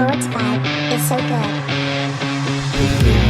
Lord's vibe is so good.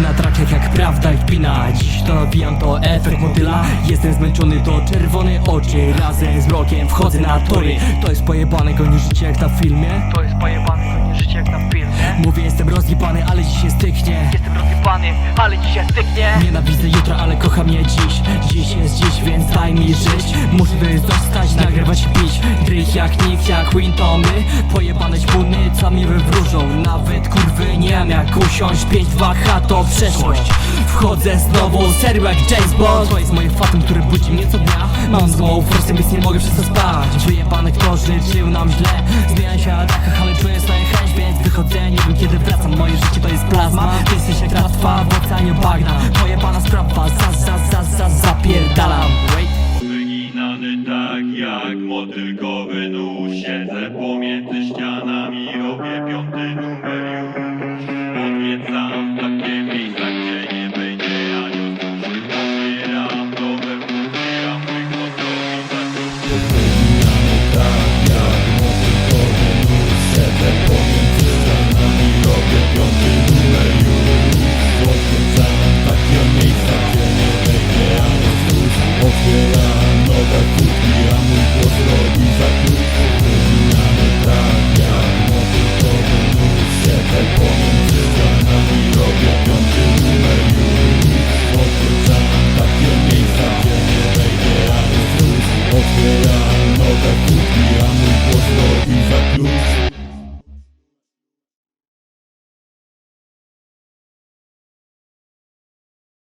Na trakach jak prawda i kpina Dziś to nabijam to efekt motyla. Jestem zmęczony to czerwone oczy. Razem z mrokiem wchodzę na tory. To jest pojebane goni życie jak na filmie. To jest pojebane, to nie życie jak na filmie. Mówię jestem rozjebany, ale dziś się styknie. Jestem rozjebany, ale dzisiaj styknie. Nienawidzę jutra, ale kocham je dziś Dziś jest dziś, więc daj mi żyć. Muszę tutaj zostać, nagrywać i pić. Drych jak nikt, jak win to my. Pojebane ćpuny, co mi wywróżą. Nawet kurwy nie mam jak usiąść. 5-2H to przeszłość. Wchodzę znowu, serio jak James Bond. To jest moje fatum, które budzi mnie co dnia. Mam złą forsę, więc nie mogę przez to spać. Wyjebane kto życzył nam źle. Zmieniam się na dachach, ale czuję swoją chęć Więc wychodzę, nie wiem kiedy wracam. Moje życie to jest plazma. Ty jesteś jak tratwa w oceanie bagna. Pojebana sprawa, za, za, nóż Siedzę pomiędzy Soda, kupi, amu, pozno i za klucz